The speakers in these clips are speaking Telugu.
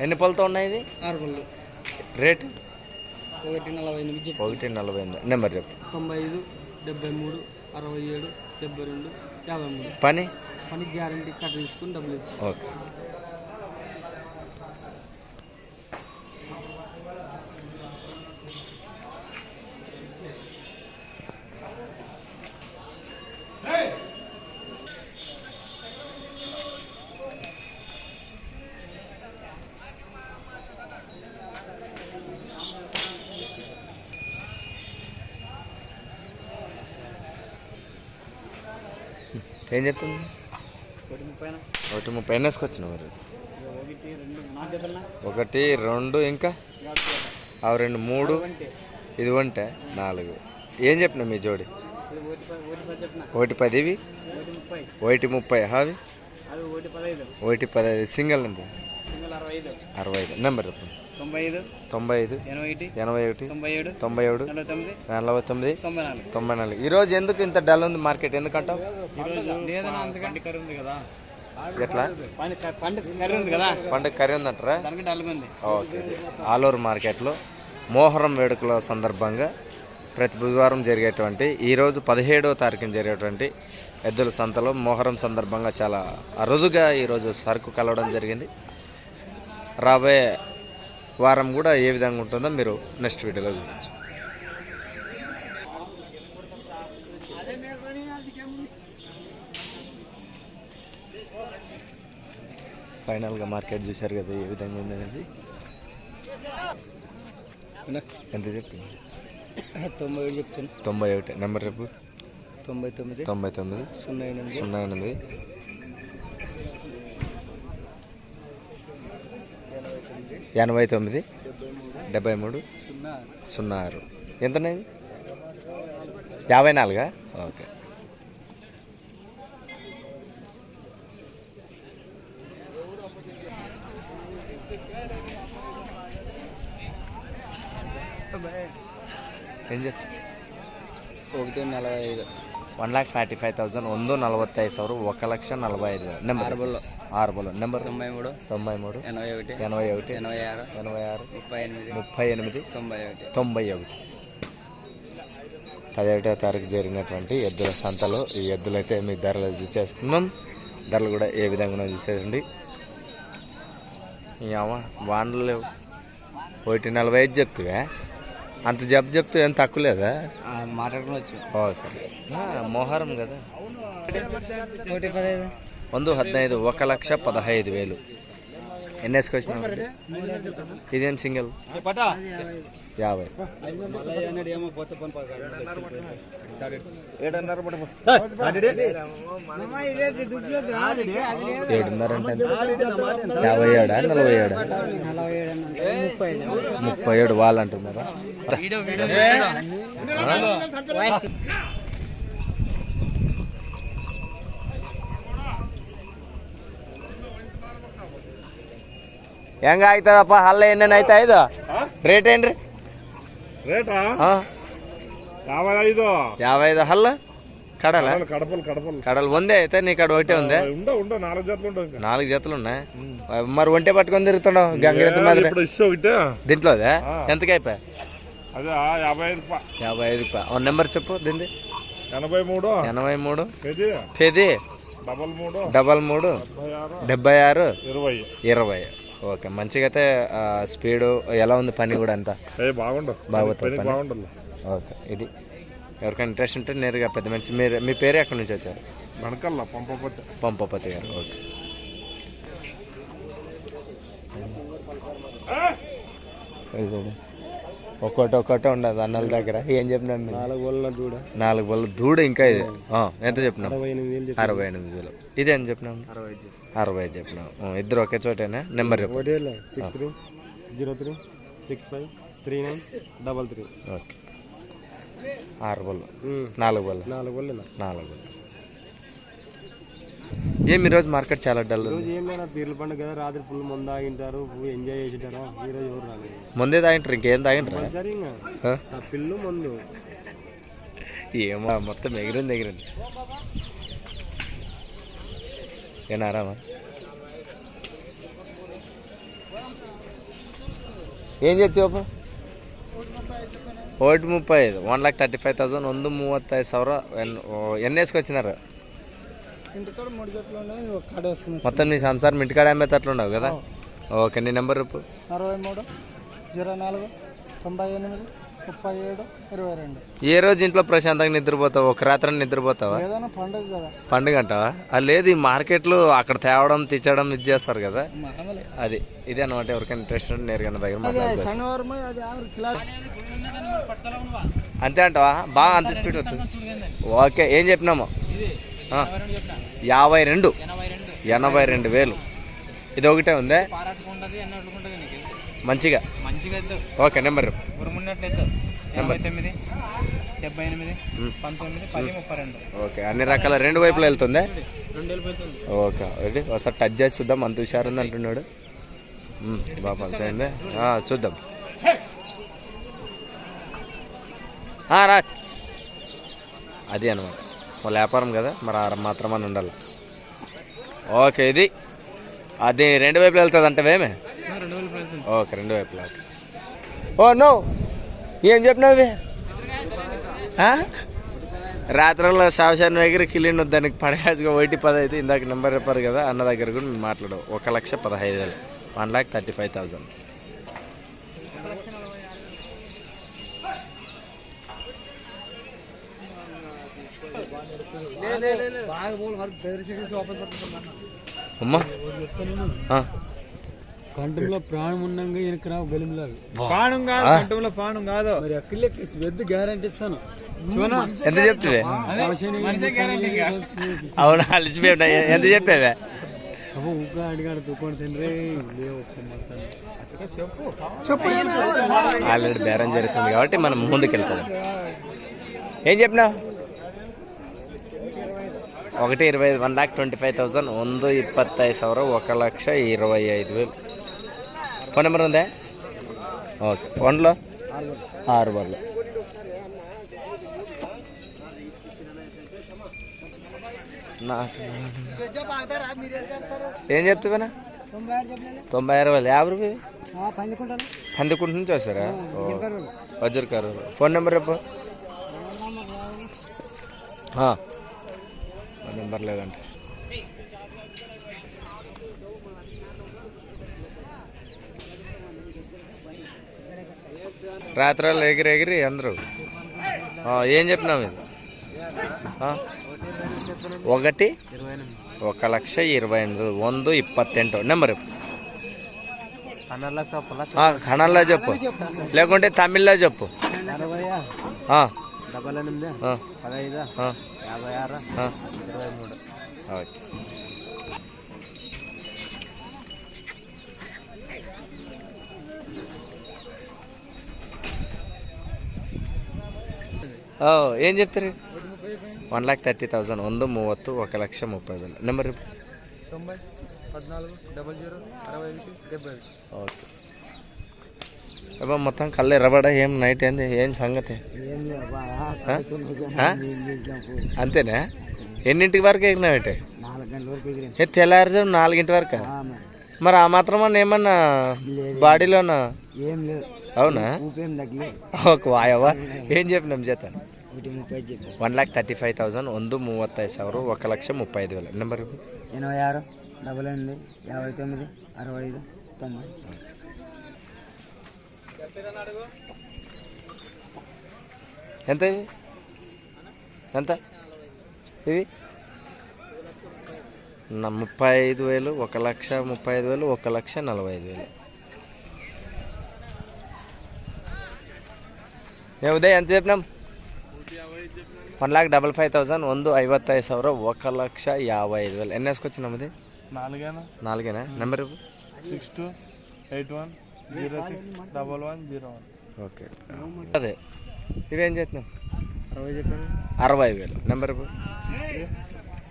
ఎన్ని పళ్ళతో ఉన్నాయి ఇవి ఆరు పళ్ళు రేటు? ఒకటి నలభై ఎనిమిది ఒకటి నలభై ఎనిమిది. నెంబర్ చెప్పు. తొంభై ఐదు డెబ్బై మూడు అరవై ఏడు డెబ్బై రెండు యాభై మూడు. పని? పని గ్యారంటీ కట్ తీసుకుని డబ్బులు ఇచ్చి. ఓకే. ఏం చెప్తుంది? ఒకటి ముప్పై ఎన్ని వేసుకొచ్చిన మరి. ఒకటి రెండు ఇంకా? అవి రెండు మూడు. ఇది వంటే నాలుగు. ఏం చెప్పిన మీ జోడి? ఒకటి పది ఒకటి ఇవి ఒకటి ముప్పై హావి ఒకటి పదహైదు. సింగిల్ సింగల్ అరవై అరవై ఐదు. నెంబర్ చెప్పండి తొంభై ఐదు తొంభై ఐదు ఎనభై ఒకటి ఎనభై ఒకటి తొంభై ఏడు తొంభై ఏడు నలభై తొమ్మిది నలభై తొమ్మిది తొంభై నాలుగు. తొంభై నాలుగు. ఈరోజు ఎందుకు ఇంత డల్ ఉంది మార్కెట్? ఎందుకంటావు? ఉంది కదా. ఎట్లా? పండు పండు కర్రీ ఉంది కదా. పండుగ కర్రీ ఉందంటారా? దానికి డల్గా ఉంది. ఓకే. ఆలూరు మార్కెట్లో మోహరం వేడుకల సందర్భంగా ప్రతి బుధవారం జరిగేటువంటి ఈరోజు పదిహేడవ తారీఖున జరిగేటువంటి ఎద్దుల సంతలో మోహరం సందర్భంగా చాలా అరుదుగా ఈరోజు సరుకు కలవడం జరిగింది. రాబోయే వారం కూడా ఏ విధంగా ఉంటుందో మీరు నెక్స్ట్ వీడియోలో చూడవచ్చు ఫైనల్గా మార్కెట్ చూశారు కదా ఏ విధంగా ఉంది అనేది? ఎంత చెప్తుంది తొంభై ఏడు చెప్తాను తొంభై ఒకటి. నెంబర్ రేపు తొంభై తొమ్మిది. తొంభై తొమ్మిది. సున్నా ఎనిమిది. సున్నా ఎనిమిది. ఎనభై తొమ్మిది డెబ్బై మూడు సున్నా సున్నా ఆరు ఎంతనేది యాభై నాలుగా ఓకే ಏನ್ చెప్తా ఒకటి నలభై ఐదు one lakh forty five thousand ಒಂದು ನಲವತ್ತೈದು ಸಾವಿರ ఒక లక్ష నలభై ఐదు నెంబర్ ఆరు బolo నెంబర్ తొంభై మూడు. తొంభై మూడు. ఎనభై ఒకటి. ఎనభై ఒకటి. ఎనభై ఆరు. ఎనభై ఆరు. ముప్పై ఎనిమిది. ముప్పై ఎనిమిది. తొంభై ఒకటి. తొంభై ఒకటి. పదిహేడవ తారీఖు జరిగినటువంటి ఎద్దుల సంతలో ఈ ఎద్దులైతే మీ ధరలు చూసేస్తున్నాం. ధరలు కూడా ఏ విధంగా చూసేయండి. ఏమో వానలు లేవు. ఒకటి నలభై ఐదు చెప్తువే. అంత జబ్బు చెప్తే ఏం తక్కువ లేదా? మాట్లాడుకోవచ్చు ఓకే. ఆ, మోహరం కదా. ఒకటి పదహైదు. ಒಂದು ಹದಿನೈದು ఒక లక్ష పదహైదు వేలు ఎన్ని వేసుకొచ్చినావు ఇదేం సింగిల్ యాభై ఏడున్నర అంటే ఎంత? యాభై ఏడా నలభై ఏడా ముప్పై ఏడు వాళ్ళు అంటున్నారా ಹೆಂಗ ಆಯ್ತದಪ್ಪ ಹಲ್ಲ ಏನೇನು ಆಯ್ತಾ ಇದು ರೇಟ್ ಏನ್ರಿ ರೇಟಾ ಹಾ యాభై ఐదు యాభై ఐదు హల్ల కడల కడపలు కడపలు కడలు ಒಂದೇ అయితే నీ కాడ ఒకటే ఉందే ఉండ ఉండ నాలుగు జతలు ఉండవు ఇంకా నాలుగు జతలు ఉన్నాయి మరి ఒంటే పట్టుకొని తిరుగుతున్నావు గంగిరెద్దు మాదిరి ఇప్పుడు ఇష్టం ఒకటే దీంట్లో అదే ఎంతకి అయిపోయా అదే యాభై ఐదు ప- యాభై ఐదు వన్ నెంబర్ చెప్పు దీన్ని ఎనభై మూడు ఎనభై మూడు ఇది పది డబల్ మూడు డబల్ మూడు డెబ్బై ఆరు డెబ్బై ఆరు ఇరవై ఇరవై ఓకే. మంచిగా అయితే స్పీడు ఎలా ఉంది పని కూడా అంతా? ఏ బాగుండు. బాగుంటుంది ఓకే. ఇది ఎవరికైనా ఇంట్రెస్ట్ ఉంటే నేరుగా పెద్ద మనిషి మీరు మీ పేరు ఎక్కడి నుంచి వచ్చారు? వెనకల్లా పంపపోతే. పంపపతి గారు ఓకే. ఇది. ఒక్కోటి ఒక్కోటి ఉండదు అన్నల దగ్గర. ఏం చెప్పినాను నేను? నాలుగు వల్ల చూడ నాలుగు బళ్ళు దూడ ఇంకా ఇది. ఎంత చెప్పినాం అరవై ఎనిమిది వేలు ఇది ఎంత చెప్పినాం అరవై ఐదు చెప్పినాం ఇద్దరు ఒకే చోటేనా? నెంబర్ ఒకటి six three zero three six five three nine double three. Okay. ఆరు బళ్ళు. నాలుగు బళ్ళు. నాలుగు వల్ల నాలుగు బళ్ళు. ఏం ఈరోజు మార్కెట్ చాలా డల్ ఉంది రోజు ఏం లేదా పీర్ల పండుగ కదా రాత్రి ఫుల్ ముందు ఆగింటారు ఫుల్ ఎంజాయ్ చేసింటారు ఈ రోజు ఎవరు రాలేదు ముందే తాగింటారు ఇంకేం తాగింటారా సరే ఇంకా ఆ? ఆ పిల్లు ముందు ఏమో మొత్తం ఎగిరింది ఎగిరింది ఏనా ఆరామా ಏನ್ చెప్తావు ఒకటి ముప్పై ఐదు one lakh thirty five thousand ಒಂದು ಮೂವತ್ತೈದು ಸಾವಿರ ಎನ್ ఎన్ని వేసుకొచ్చినారు ఇంటికాడ మూడు జట్లు ఉన్నాయి ఒక కాడ వేసుకున్నాం మొత్తం నీ సంసారం ఇంటికాడ అమ్మేటట్లుండవు కదా? ఓకే నీ నెంబర్ చెప్పు. అరవై మూడు జీరో నాలుగు తొంభై ఎనిమిది ముప్పై ఏడు ఇరవై రెండు. ఏ రోజు ఇంట్లో ప్రశాంతంగా నిద్రపోతావు? ఒక రాత్రి నిద్రపోతావా? ఏదైనా పండుగ కదా. పండుగ అంటావా అది లేదు ఈ మార్కెట్లో అక్కడ తేవడం తెచ్చడం ఇది చేస్తారు కదా? మామూలే. అది ఇదే అనమాట ఎవరికైనా ఇంట్రెస్ట్ ఉంటే నేరుగా నా దగ్గర అది మాట్లాడుకోవచ్చు. శనివారం అది ఆరు కిలో అంతే అంటావా? బాగా అంత స్పీడ్ వస్తుంది ఓకే ఏం చెప్పినాము. యాభై రెండు. ఎనభై రెండు వేలు. ఇది ఒకటే ఉందే? మంచిగా? Okay number. ఓకే అన్ని రకాల రెండు వైపులు వెళ్తుందే? ఓకే రెడీ ఒకసారి టచ్ చేసి చూద్దాం. అంత హుషారుంది అంటున్నాడు. ఉమ్, చూద్దాం. రా. అది అనమాట వాళ్ళ వ్యాపారం కదా మరి ఆ మాత్రం అని ఉండాలి. ఓకే ఇది. అది రెండు వైపులు వెళ్తుంది అంటవేమే ఓకే రెండు వైపులా. ఓకే. Oh no. ఏం చెప్పినావి రాత్రుల్లో శావశాన్ దగ్గర కిలిండు దానికి పడగాచుగా ఒకటి పది అయితే ఇందాక నెంబర్ చెప్పారు కదా అన్న దగ్గర కూడా మేము మాట్లాడవు. ఒక లక్ష పదహైదు వేలు. One lakh thirty five thousand. అమ్మా. ఆ. కంఠంలో ప్రాణం ఉండంగా వెనక రావు గలిమిలాగా పానం కాదు. కంటంలో పానం కాదు. మరి అక్కడికి వెద్దు గ్యారంటీ ఇస్తాను. ఎంత చెప్తుంది అవునా? ఎంత చెప్పేవే? ఇంకా అడిగాడు తండ్రి. ఆల్రెడీ బేరం జరుగుతుంది కాబట్టి మనం ముందుకు వెళ్తాం ఏం చెప్పినావు? ఒకటి ఇరవై ఐదు one lakh twenty five thousand ಒಂದು ಇಪ್ಪತ್ತೈದು ಸಾವಿರ ఒక లక్ష ఇరవై ఐదు వేలు ఫోన్ నెంబర్ ఉందా ఓకే ఫోన్లో ఆరు బర్లు నాకు ఏం చెప్తావేనా తొంభై ఆరు వేలు యాభై రూపాయలు పందుకుంటాను పందికుంట నుంచి వస్తారా వజ్రకారు ఫోన్ నెంబర్ రేపు నెంబర్ లేదంటే రాత్రాలు ఎగిరి ఎగిరి అందరూ ఏం చెప్పినావు ఇది? ఒకటి ఒక లక్ష ఇరవై ఎనిమిది ಒಂದು ఇప్పత్తెంటు నెంబర్. కన్నడలో చెప్పు లేకుంటే తమిళ్ళో చెప్పు. డబల్ ఎనిమిది పదహైదు? యాభై ఆరు ఆ. ఇరవై మూడు ఓకే ఓ ఏం చెప్తారు వన్ ಲ್ಯಾಕ್ ತರ್ಟಿ ತೌಸಂಡ್ ಒಂದು ಮೂವತ್ತು ఒక లక్ష ముప్పై వేలు నెంబర్ తొంభై పద్నాలుగు డబల్ జీరో అరవై ఒకటి డెబ్బై ఒకటి ఓకే అబ్బా మొత్తం కళ్ళు ఎర్రబడ ఏం నైట్ ఏంది ఏం సంగతి ఆ? ఆ? అంతేనా ఎన్నింటికి వరకు ఎగినావేంటి నాలుగు గంటల వరకు ఎగిరాను ఏ తెల్లారుజాము నాలుగింటి వరకు మరి ఆ మాత్రం అన్న ఏమన్నా బాడీలోనా ఏం లేదు అవునా ఊపేం తగ్గలేదు ఒక వాయవా ఏం చెప్పినాం చేత ఒకటి ముప్పై చెప్పి one lakh thirty five thousand ಒಂದು ಮೂವತ್ತೈದು ಸಾವಿರ ఒక లక్ష ముప్పై ఐదు వేలు నెంబర్ ఎనభై ఆరు డబల్ ఎనిమిది యాభై తొమ్మిది అరవై ఐదు తొంభై ఎంత ఇవి ఎంత ఇవి నా ముప్పై ఐదు వేలు ఒక లక్ష ముప్పై ఐదు వేలు ఒక లక్ష నలభై ఐదు వేలు ఏ ఉదయ్ ఎంత చెప్పినాం one lakh double five thousand ಒಂದು ಐವತ್ತೈದು ಸಾವಿರ ఒక లక్ష యాభై ఐదు వేలు ఎన్ని వేసుకొచ్చినాం అది నాలుగేనా నాలుగేనా number six two eight one Zero six double one zero one. Okay. అదే. ఇవేం చేస్తున్నాం అరవై చెప్పాను. అరవై వేలు. Number six three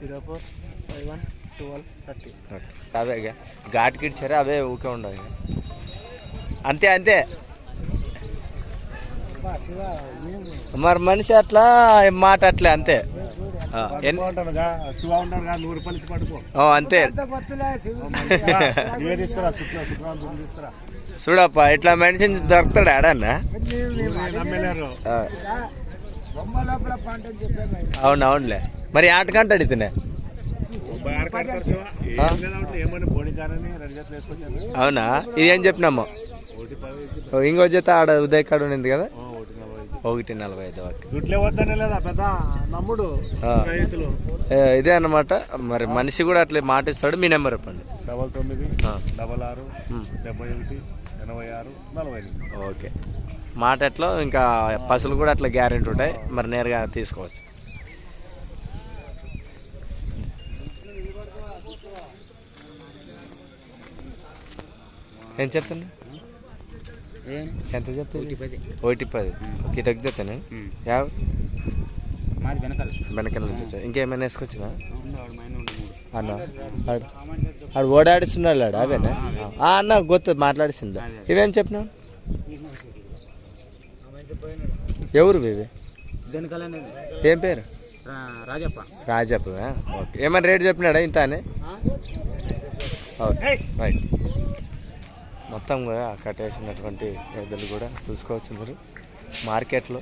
zero four five one twelve thirty. Okay. అవే ఇక. ఘాట్కి ఇచ్చారు అవే ఊకే ఉండవు ఇక. అంతే అంతే. మరి మనిషి అట్లా మాట అట్లే అంతే. అంతే. చూడప్ప ఇట్లా మెడిసిన్ దొరుకుతాడు ఆడన్నా? నువ్వే నమ్మలేరు. ఆ. అవును అవునులే. మరి ఆటకంట అడిగితేనే అవునా? ఇది ఏం చెప్పినాము? ఇంకో జత ఆడ ఉదయ్ కాడ ఉంది కదా? ఒకటి నలభై ఐదు వద్దనే లేదా పెద్ద నమ్ముడు. రైతులు? ఇదే అన్నమాట. మరి మనిషి కూడా అట్లా మాట ఇస్తాడు మీ నెంబర్ చెప్పండి. డబల్ తొమ్మిది. డబల్ ఆరు. డెబ్బై ఒకటి ఎనభై ఆరు నలభై ఓకే. మాట ఎట్లా? ఇంకా పసులు కూడా అట్లా గ్యారెంటీ ఉంటాయి. మరి నేరుగా తీసుకోవచ్చు. ఏం చెప్తున్నా? ఎంత చెప్తుంది ఒకటి పది ఒకటి తగ్గితేనే యావ మాది వెనకాల వెనకాల నుంచి వచ్చా ఇంకేమైనా వేసుకొచ్చినా అన్న ఆడు ఓడాడిస్తున్నాడు ఆడు అదేనా అన్న గొత్తు మాట్లాడిస్తుందా ఇవేం చెప్పినావు ఎవరు ఇవి ఏం పేరు రాజప్ప రాజప్ప ఓకే ఏమైనా రేట్ చెప్పినాడా ఇంత అని ఓకే రైట్ మొత్తం కూడా కట్టేసినటువంటి ఎద్దులు కూడా చూసుకోవచ్చు మీరు. మార్కెట్లో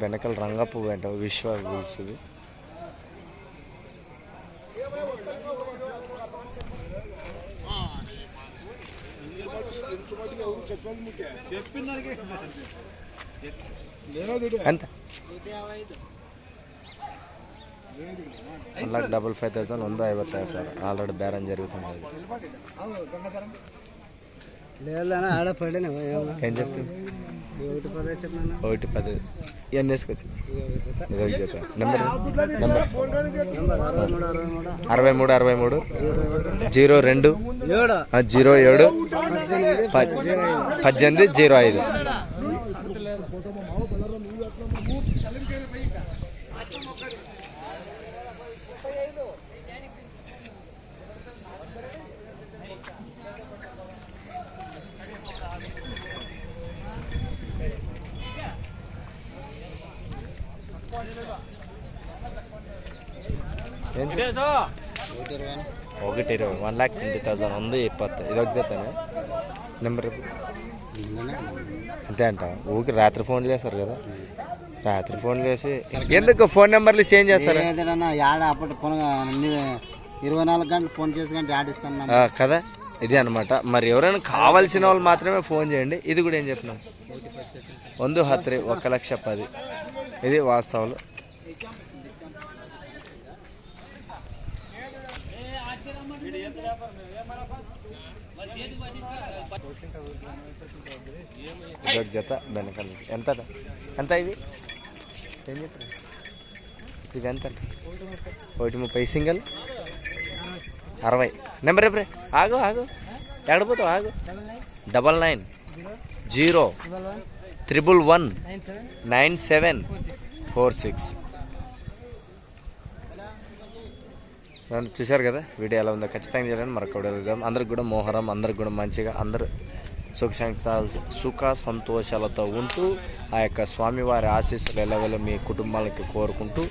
వెనకల రంగపు వెంట విశ్వ గూడ్స్ ఇది one double double five thousand ఉందో అయిపోతాయి సార్. ఆల్రెడీ బేరం జరుగుతుంది. ఏం ఒకటి పది ఇవన్నీ వేసుకొచ్చి నెంబర్ నెంబర్ అరవై మూడు అరవై మూడు. జీరో రెండు. జీరో ఏడు. పద్దెనిమిది జీరో ఐదు. ఒకటి ఇరవై వన్ ల్యాక్ ట్వంటీ థౌసండ్ ఉంది ఇప్పత్తు. ఇది ఒక జతనే నెంబర్ అంతే అంట ఊకి రాత్రి ఫోన్ చేస్తారు కదా. రాత్రి ఫోన్ చేసి ఎందుకు ఫోన్ నెంబర్లు చేంజ్ చేస్తారు? అప్పటి ఫోన్ ఇరవై నాలుగు గంటలు ఫోన్ చేసి గంట కదా? ఇది అనమాట మరి ఎవరైనా కావాల్సిన వాళ్ళు మాత్రమే ఫోన్ చేయండి. ఇది కూడా ఏం చెప్తున్నాం? వందు హత్రి ఒక లక్ష పది. ఇది వాస్తవాలు. ఇదొక జత వెనకాల నుంచి. ఎంత ఎంత ఇది ఏం చెప్పారు ఇది ఎంత ఒకటి ముప్పై. సింగిల్? అరవై. నెంబర్ ఎప్పుడే ఆగు ఆగు. ఎడపోతావు ఆగు. Double nine. Zero. Triple one. Nine seven. Four six. చూశారు కదా? వీడియో ఎలా ఉందో ఖచ్చితంగా చేయాలని మరొక వీడియో చూద్దాం. అందరికి కూడా మోహరం అందరికి కూడా మంచిగా అందరూ సుఖ సుఖ సంతోషాలతో ఉంటూ ఆ యొక్క స్వామివారి ఆశీస్సులు ఎలవెల మీ కుటుంబాలకి కోరుకుంటూ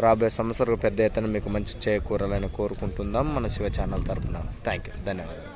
రాబోయే సంవత్సరం పెద్ద ఎత్తున మీకు మంచి చేకూరాలని కోరుకుంటుందాం మన శివ ఛానల్ తరపున. థ్యాంక్ యూ ధన్యవాదాలు.